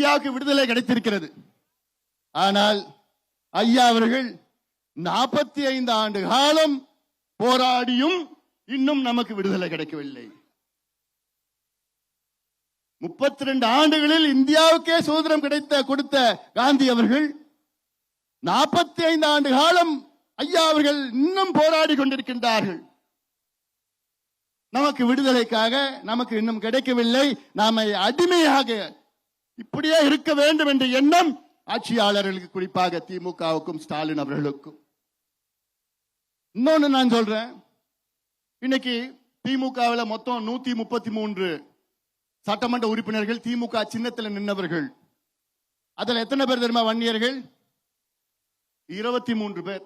இந்தியாவுக்கு விடுதலை கிடைத்திருக்கிறது. ஆனால் ஐயா அவர்கள் நாற்பத்தி ஐந்து ஆண்டு காலம் போராடியும் இன்னும் நமக்கு விடுதலை கிடைக்கவில்லை. முப்பத்தி ரெண்டு ஆண்டுகளில் இந்தியாவுக்கே சுதந்திரம் கிடைத்த கொடுத்த காந்தி அவர்கள் நாற்பத்தி ஐந்து ஆண்டு காலம் ஐயா அவர்கள் இன்னும் போராடி கொண்டிருக்கின்றார்கள். நமக்கு விடுதலைக்காக நமக்கு இன்னும் கிடைக்கவில்லை. நாம அடிமையாக இப்படியே இருக்க வேண்டும் என்ற எண்ணம் ஆட்சியாளர்களுக்கு குறிப்பாக திமுகவுக்கும் ஸ்டாலின் அவர்களுக்கும். இன்னொன்னு நான் சொல்றேன். இன்னைக்கு திமுகவில் மொத்தம் நூத்தி முப்பத்தி மூன்று சட்டமன்ற உறுப்பினர்கள் திமுக சின்னத்தில் நின்றவர்கள் அதில் எத்தனை பேர் தெரியுமா வன்னியர்கள்? இருபத்தி மூன்று பேர்.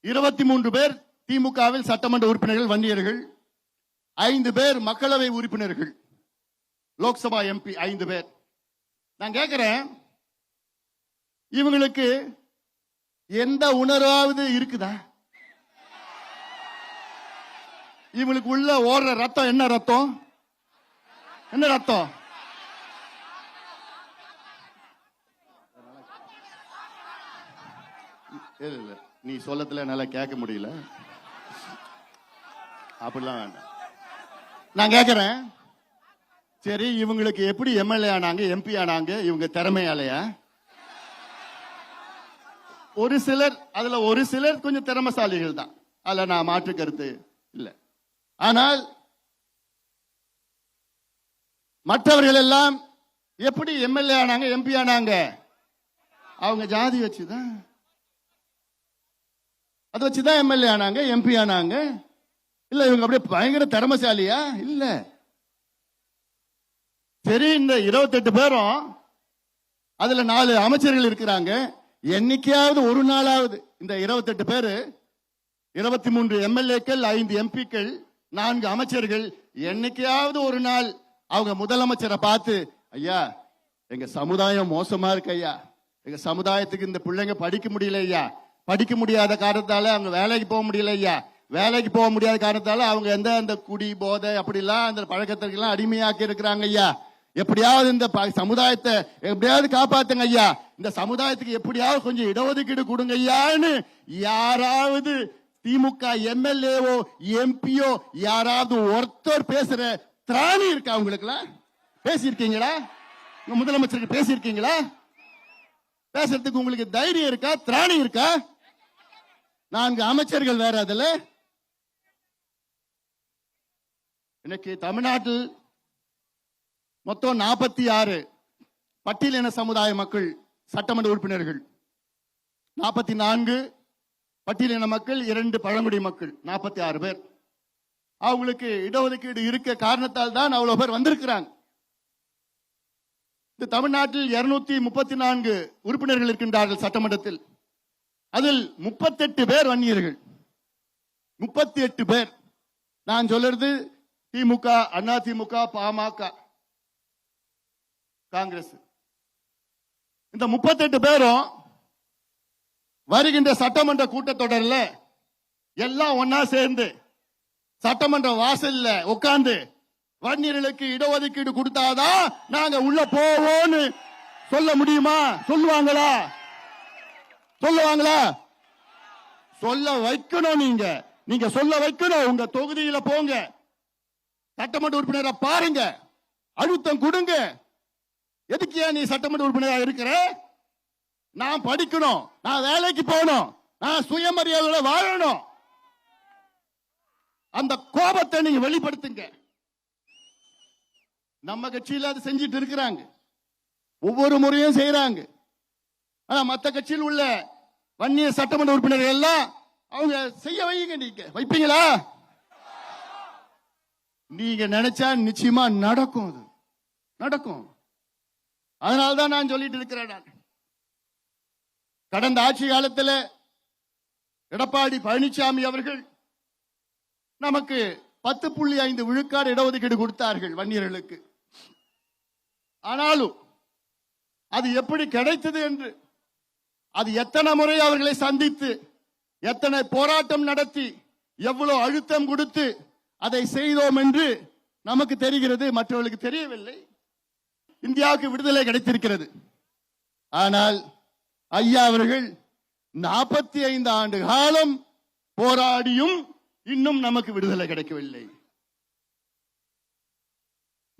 இருபத்தி மூன்று பேர் திமுகவில் சட்டமன்ற உறுப்பினர்கள் வன்னியர்கள். ஐந்து பேர் மக்களவை உறுப்பினர்கள். லோக்சபா எம்பி ஐந்து பேர். நான் கேட்கிறேன் இவங்களுக்கு எந்த உணர்வாவது இருக்குதா? இவங்களுக்கு உள்ள ஓடுற ரத்தம் என்ன ரத்தம்? என்ன ரத்தம்? இல்ல, நீ சொல்லத்துல என்னால கேட்க முடியல. அப்படிலாம் வேண்டாம். நான் கேட்கிறேன் சரி இவங்களுக்கு எப்படி எம்எல்ஏ ஆனாங்க எம்பி ஆனாங்க இவங்க திறமையாலையா? ஒரு சிலர் அதுல ஒரு சிலர் கொஞ்சம் திறமசாலிகள் தான். அதுல நான் மாற்று கருத்து இல்லை. ஆனால் மற்றவர்கள் எல்லாம் எப்படி எம்எல்ஏ ஆனாங்க எம்பி ஆனாங்க? அவங்க ஜாதி வச்சுதான். அதை வச்சுதான் எம்எல்ஏ ஆனாங்க எம்பி ஆனாங்க. இல்ல இவங்க அப்படியே பயங்கர திறமசாலியா? இல்லை. சரி இந்த இருபத்தெட்டு பேரும் அதுல நாலு அமைச்சர்கள் இருக்கிறாங்க. என்னைக்காவது ஒரு நாளாவது இந்த இருபத்தெட்டு பேரு இருபத்தி மூன்று எம்எல்ஏக்கள் ஐந்து எம்பிக்கள் நான்கு அமைச்சர்கள் என்னைக்காவது ஒரு நாள் அவங்க முதலமைச்சரை பார்த்து ஐயா எங்க சமுதாயம் மோசமா இருக்கு ஐயா. எங்க சமுதாயத்துக்கு இந்த பிள்ளைங்க படிக்க முடியல ஐயா. படிக்க முடியாத காரணத்தால அவங்க வேலைக்கு போக முடியல ஐயா. வேலைக்கு போக முடியாத காரணத்தால அவங்க எந்த அந்த குடி போதை அப்படிலாம் அந்த பழக்கத்திற்கெல்லாம் அடிமையாக்கி இருக்கிறாங்க ஐயா. எப்படியாவது இந்த ப- சமுதாயத்தை எப்படியாவது காப்பாத்துங்க ஐயா. இந்த சமுதாயத்துக்கு எப்படியாவது கொஞ்சம் இடஒதுக்கீடு கொடுங்க ஐயான்னு யாராவது திமுக எம்எல்ஏவோ எம்பியோ யாராவது ஒருத்தர் பேசுற திராணி இருக்கா உங்களுக்குலாம் பேசியிருக்கீங்களா? உங்க முதலமைச்சருக்கு பேசியிருக்கீங்களா? பேசுறதுக்கு உங்களுக்கு தைரியம் இருக்கா? திராணி இருக்கா? நான்கு அமைச்சர்கள் வேற அதுல. இன்னைக்கு தமிழ்நாட்டில் மொத்தம் நாற்பத்தி ஆறு பட்டியலின சமுதாய மக்கள் சட்டமன்ற உறுப்பினர்கள். நாற்பத்தி நான்கு பட்டியலின மக்கள் இரண்டு பழங்குடி மக்கள் நாற்பத்தி ஆறு பேர். அவங்களுக்கு இடஒதுக்கீடு இருக்க காரணத்தால் தான் அவ்வளவு பேர் வந்திருக்கிறாங்க. இந்த தமிழ்நாட்டில் இருநூத்தி முப்பத்தி நான்கு உறுப்பினர்கள் இருக்கின்றார்கள் சட்டமன்றத்தில். அதில் முப்பத்தெட்டு பேர் வன்னியர்கள். முப்பத்தி எட்டு பேர். நான் சொல்றது திமுக அண்ணா திமுக பாமக. காங்கிரஸ். இந்த முப்பத்தெட்டு பேரும் வருகின்ற சட்டமன்ற கூட்டத்தொடரில் எல்லாம் ஒன்னா சேர்ந்து சட்டமன்ற வாசல்ல உட்கார்ந்து வன்னியர்களுக்கு இடஒதுக்கீடு கொடுத்தாதான் நாங்க உள்ள போவோம்னு சொல்ல முடியுமா? சொல்லுவாங்களா? சொல்லுவாங்களா? சொல்ல வைக்கணும் நீங்க. நீங்க சொல்ல வைக்கணும். உங்க தொகுதியில போங்க. சட்டமன்ற உறுப்பினரை பாருங்க. அழுத்தம் கொடுங்க. எதுக்கு ஏன் நீ சட்டமன்ற உறுப்பினராக இருக்கிற? நான் படிக்கணும். நான் வேலைக்கு போகணும். நான் சுயமரியாதையோட வாழணும். அந்த கோபத்தை நீங்க வெளிப்படுத்துங்க. நம்ம கட்சியில அது செஞ்சிட்டு இருக்கிறாங்க. ஒவ்வொரு முறையும் செய்யறாங்க ஆனா மத்த கட்சியில் உள்ள வன்னிய சட்டமன்ற உறுப்பினர்கள் எல்லாம் அவங்க செய்ய வைங்க நீங்க. வைப்பீங்களா? நீங்க நினைச்சா நிச்சயமா நடக்கும் அது. நடக்கும். அதனால தான் நான் சொல்லிட்டு இருக்கிறேன் நான். கடந்த ஆட்சி காலத்தில் எடப்பாடி பழனிசாமி அவர்கள் நமக்கு பத்து புள்ளி ஐந்து விழுக்காடு இடஒதுக்கீடு கொடுத்தார்கள் வன்னியர்களுக்கு. ஆனாலும் அது எப்படி கிடைத்தது என்று அது எத்தனை முறை அவர்களை சந்தித்து எத்தனை போராட்டம் நடத்தி எவ்வளவு அழுத்தம் கொடுத்து அதை செய்தோம் என்று நமக்கு தெரிகிறது மற்றவர்களுக்கு தெரியவில்லை. இந்தியாவுக்கு விடுதலை கிடைத்திருக்கிறது. ஆனால் ஐயா அவர்கள் நாற்பத்தி ஐந்து ஆண்டு காலம் போராடியும் இன்னும் நமக்கு விடுதலை கிடைக்கவில்லை.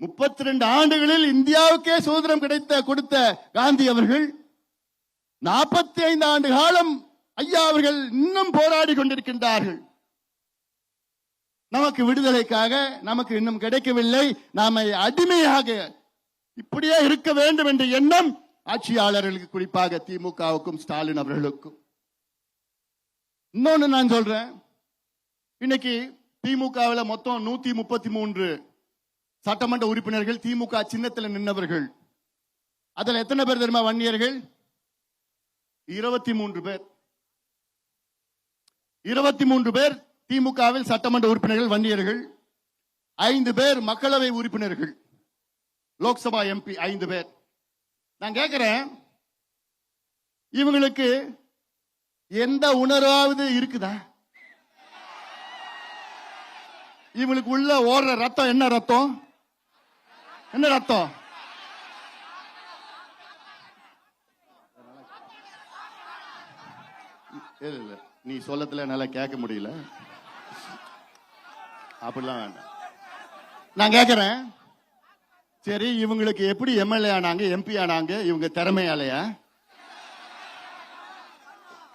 முப்பத்தி ரெண்டு ஆண்டுகளில் இந்தியாவுக்கே சுதந்திரம் கிடைத்த கொடுத்த காந்தி அவர்கள் நாற்பத்தி ஐந்து ஆண்டு காலம் ஐயா அவர்கள் இன்னும் போராடி கொண்டிருக்கின்றார்கள். நமக்கு விடுதலைக்காக நமக்கு இன்னும் கிடைக்கவில்லை. நாம அடிமையாக இப்படியே இருக்க வேண்டும் என்ற எண்ணம் ஆட்சியாளர்களுக்கு குறிப்பாக திமுகவுக்கும் ஸ்டாலின் அவர்களுக்கும். இன்னொன்னு நான் சொல்றேன். இன்னைக்கு திமுகவில் மொத்தம் நூத்தி முப்பத்தி மூன்று சட்டமன்ற உறுப்பினர்கள் திமுக சின்னத்தில் நின்றவர்கள் அதில் எத்தனை பேர் தெரியுமா வன்னியர்கள்? இருபத்தி மூன்று பேர். இருபத்தி மூன்று பேர் திமுகவில் சட்டமன்ற உறுப்பினர்கள் வன்னியர்கள். ஐந்து பேர் மக்களவை உறுப்பினர்கள். லோக்சபா எம்பி ஐந்து பேர். நான் கேட்கிறேன் இவங்களுக்கு எந்த உணர்வாவது இருக்குதா? இவங்களுக்கு உள்ள ஓடுற ரத்தம் என்ன ரத்தம்? என்ன ரத்தம்? இல்ல நீ சொல்லத்துல என்னால கேட்க முடியல. அப்படிலாம் வேண்டாம். நான் கேட்கிறேன் சரி இவங்களுக்கு எப்படி எம்எல்ஏ ஆனாங்க எம்பி ஆனாங்க இவங்க திறமையாலையா?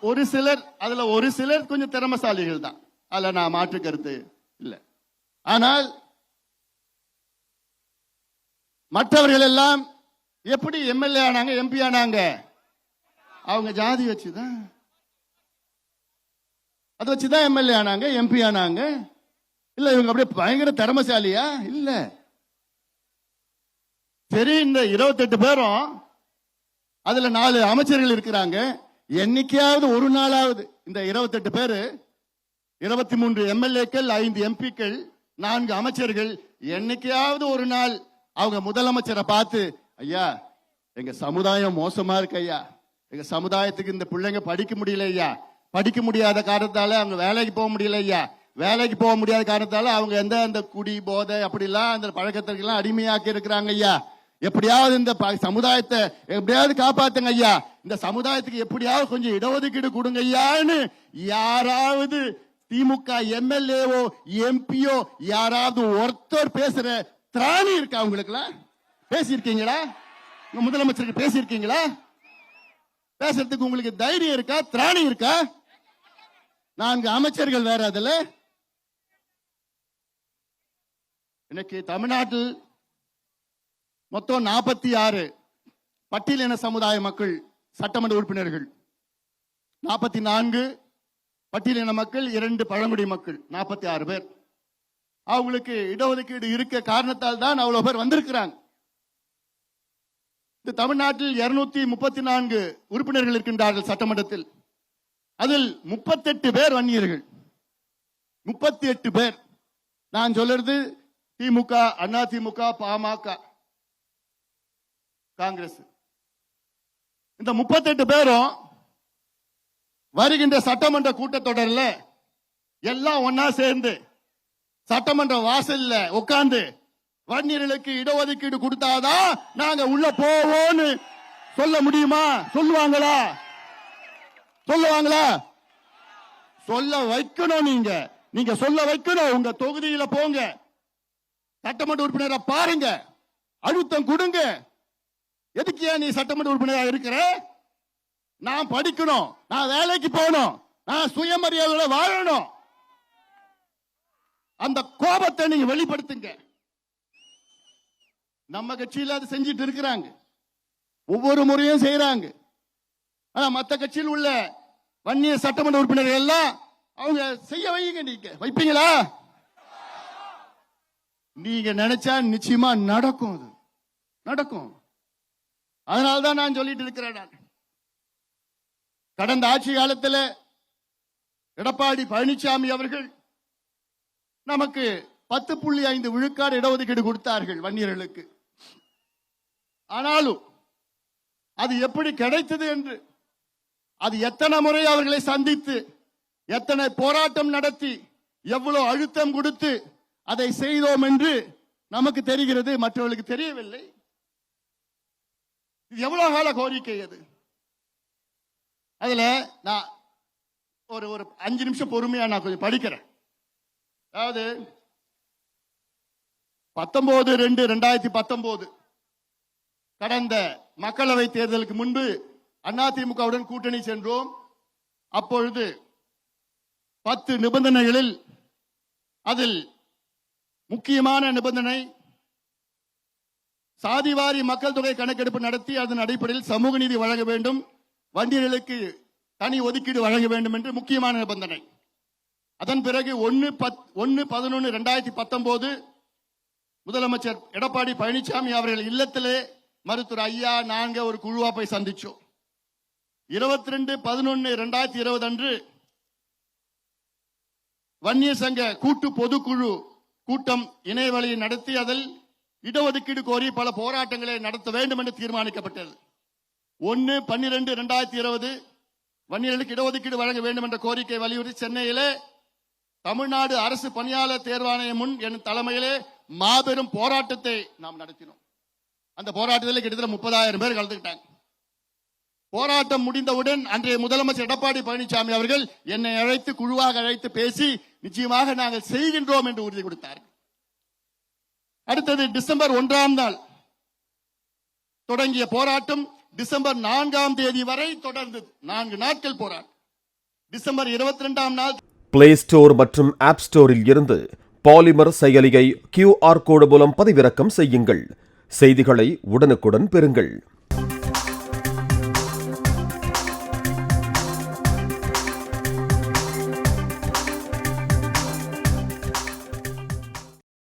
ஒரு சிலர் அதுல ஒரு சிலர் கொஞ்சம் திறமசாலிகள் தான். அதுல நான் மாற்று கருத்து இல்லை. ஆனால் மற்றவர்கள் எல்லாம் எப்படி எம்எல்ஏ ஆனாங்க எம்பி ஆனாங்க? அவங்க ஜாதி வச்சுதான். அதை வச்சுதான் எம்எல்ஏ ஆனாங்க எம்பி ஆனாங்க. இல்ல இவங்க அப்படியே பயங்கர திறமசாலியா? இல்லை. சரி இந்த இருபத்தெட்டு பேரும் அதுல நாலு அமைச்சர்கள் இருக்கிறாங்க. என்னைக்காவது ஒரு நாளாவது இந்த இருபத்தெட்டு பேரு இருபத்தி மூன்று எம்எல்ஏக்கள் ஐந்து எம்பிக்கள் நான்கு அமைச்சர்கள் என்னைக்காவது ஒரு நாள் அவங்க முதலமைச்சரை பார்த்து ஐயா எங்க சமுதாயம் மோசமா இருக்கு ஐயா. எங்க சமுதாயத்துக்கு இந்த பிள்ளைங்க படிக்க முடியல ஐயா. படிக்க முடியாத காரணத்தால அவங்க வேலைக்கு போக முடியல ஐயா. வேலைக்கு போக முடியாத காரணத்தால அவங்க எந்த அந்த குடி போதை அப்படிலாம் அந்த பழக்கத்திற்கெல்லாம் அடிமையாக்கி இருக்கிறாங்க ஐயா. எப்படியாவது இந்த ப- சமுதாயத்தை எப்படியாவது காப்பாத்துங்க ஐயா. இந்த சமுதாயத்துக்கு எப்படியாவது கொஞ்சம் இடஒதுக்கீடு கொடுங்க ஐயான்னு யாராவது திமுக எம்எல்ஏவோ எம்பியோ யாராவது ஒருத்தர் பேசுற திராணி இருக்கா உங்களுக்குலாம் பேசியிருக்கீங்களா? முதலமைச்சருக்கு பேசியிருக்கீங்களா? பேசுறதுக்கு உங்களுக்கு தைரியம் இருக்கா? திராணி இருக்கா? நான்கு அமைச்சர்கள் வேற அதுல. இன்னைக்கு தமிழ்நாட்டில் மொத்தம் நாற்பத்தி ஆறு பட்டியலின சமுதாய மக்கள் சட்டமன்ற உறுப்பினர்கள். நாற்பத்தி நான்கு பட்டியலின மக்கள் இரண்டு பழங்குடி மக்கள் நாற்பத்தி ஆறு பேர். அவங்களுக்கு இடஒதுக்கீடு இருக்க காரணத்தால் தான் அவ்வளவு பேர் வந்திருக்கிறாங்க. இந்த தமிழ்நாட்டில் இருநூத்தி முப்பத்தி நான்கு உறுப்பினர்கள் இருக்கின்றார்கள் சட்டமன்றத்தில். அதில் முப்பத்தெட்டு பேர் வன்னியர்கள். முப்பத்தி எட்டு பேர். நான் சொல்றது திமுக அண்ணா திமுக பாமக. காங்கிரஸ். இந்த முப்பத்தெட்டு பேரும் வருகின்ற சட்டமன்ற கூட்டத்தொடரில் எல்லாம் ஒன்னா சேர்ந்து சட்டமன்ற வாசல்ல உட்கார்ந்து வன்னியர்களுக்கு இடஒதுக்கீடு கொடுத்தாதான் நாங்க உள்ள போவோம்னு சொல்ல முடியுமா? சொல்லுவாங்களா? சொல்லுவாங்களா? சொல்ல வைக்கணும் நீங்க. நீங்க சொல்ல வைக்கணும். உங்க தொகுதியில போங்க. சட்டமன்ற உறுப்பினரை பாருங்க. அழுத்தம் கொடுங்க. எதுக்கு ஏன் நீ சட்டமன்ற உறுப்பினராக இருக்கிற? நான் படிக்கணும். நான் வேலைக்கு போகணும். நான் சுயமரியாதையோட வாழணும். அந்த கோபத்தை நீங்க வெளிப்படுத்துங்க. நம்ம கட்சியில அது செஞ்சிட்டு இருக்கிறாங்க. ஒவ்வொரு முறையும் செய்யறாங்க ஆனா மத்த கட்சியில் உள்ள வன்னிய சட்டமன்ற உறுப்பினர்கள் எல்லாம் அவங்க செய்ய வைங்க நீங்க. வைப்பீங்களா? நீங்க நினைச்சா நிச்சயமா நடக்கும் அது. நடக்கும். அதனால தான் நான் சொல்லிட்டு இருக்கிறேன் நான். கடந்த ஆட்சி காலத்தில் எடப்பாடி பழனிசாமி அவர்கள் நமக்கு பத்து புள்ளி ஐந்து விழுக்காடு இடஒதுக்கீடு கொடுத்தார்கள் வன்னியர்களுக்கு. ஆனாலும் அது எப்படி கிடைத்தது என்று அது எத்தனை முறை அவர்களை சந்தித்து எத்தனை போராட்டம் நடத்தி எவ்வளவு அழுத்தம் கொடுத்து அதை செய்தோம் என்று நமக்கு தெரிகிறது மற்றவர்களுக்கு தெரியவில்லை. இது எவ்வளவு கால கோரிக்கை அது அதுல நான் ஒரு ஒரு அஞ்சு நிமிஷம் பொறுமையா நான் கொஞ்சம் படிக்கிறேன். அதாவது பத்தொன்பது ரெண்டு ரெண்டாயிரத்தி பத்தொன்பது கடந்த மக்களவை தேர்தலுக்கு முன்பு அதிமுகவுடன் கூட்டணி சென்றோம். அப்பொழுது பத்து நிபந்தனைகளில் அதில் முக்கியமான நிபந்தனை சாதிவாரி மக்கள் தொகை கணக்கெடுப்பு நடத்தி அதன் அடிப்படையில் சமூக நீதி வழங்க வேண்டும். வண்டியர்களுக்கு தனி ஒதுக்கீடு வழங்க வேண்டும் என்று முக்கியமான நிபந்தனை. அதன் பிறகு ஒன்னு பத் ஒன்னு பதினொன்னு ரெண்டாயிரத்தி பத்தொன்பது முதலமைச்சர் எடப்பாடி பழனிசாமி அவர்கள் இல்லத்திலே மருத்துவர் ஐயா நாங்க ஒரு குழுவா போய் சந்திச்சோம். இருபத்தி ரெண்டு பதினொன்னு ரெண்டாயிரத்தி இருபது அன்று வன்னிய சங்க கூட்டு பொதுக்குழு கூட்டம் இணையவழியை நடத்தி அதில் இடஒதுக்கீடு கோரி பல போராட்டங்களை நடத்த வேண்டும் என்று தீர்மானிக்கப்பட்டது. ஒன்னு பன்னிரண்டு ரெண்டாயிரத்தி இருபது வன்னியர்களுக்கு இடஒதுக்கீடு வழங்க வேண்டும் என்ற கோரிக்கை வலியுறுத்தி சென்னையிலே தமிழ்நாடு அரசு பணியாளர் தேர்வாணையம் முன் என் தலைமையிலே மாபெரும் போராட்டத்தை நாம் நடத்தினோம். அந்த போராட்டத்தில் கிட்டத்தட்ட முப்பதாயிரம் பேர் கலந்துக்கிட்டாங்க. போராட்டம் முடிந்தவுடன் அன்றைய முதலமைச்சர் எடப்பாடி பழனிசாமி அவர்கள் என்னை அழைத்து குழுவாக அழைத்து பேசி நிச்சயமாக நாங்கள் செய்கின்றோம் என்று உறுதி கொடுத்தார் அடுத்தது டிசம்பர் ஒன்றாம் நாள். தொடங்கிய போராட்டம் டிசம்பர் நான்காம் தேதி வரை தொடர்ந்தது. நான்கு நாட்கள் போராட்டம். டிசம்பர் இருபத்தி ரெண்டாம் நாள். பிளே ஸ்டோர் மற்றும் ஆப் ஸ்டோரில் இருந்து பாலிமர் செயலியை கியூஆர் கோடு மூலம் பதிவிறக்கம் செய்யுங்கள். செய்திகளை உடனுக்குடன் பெறுங்கள்.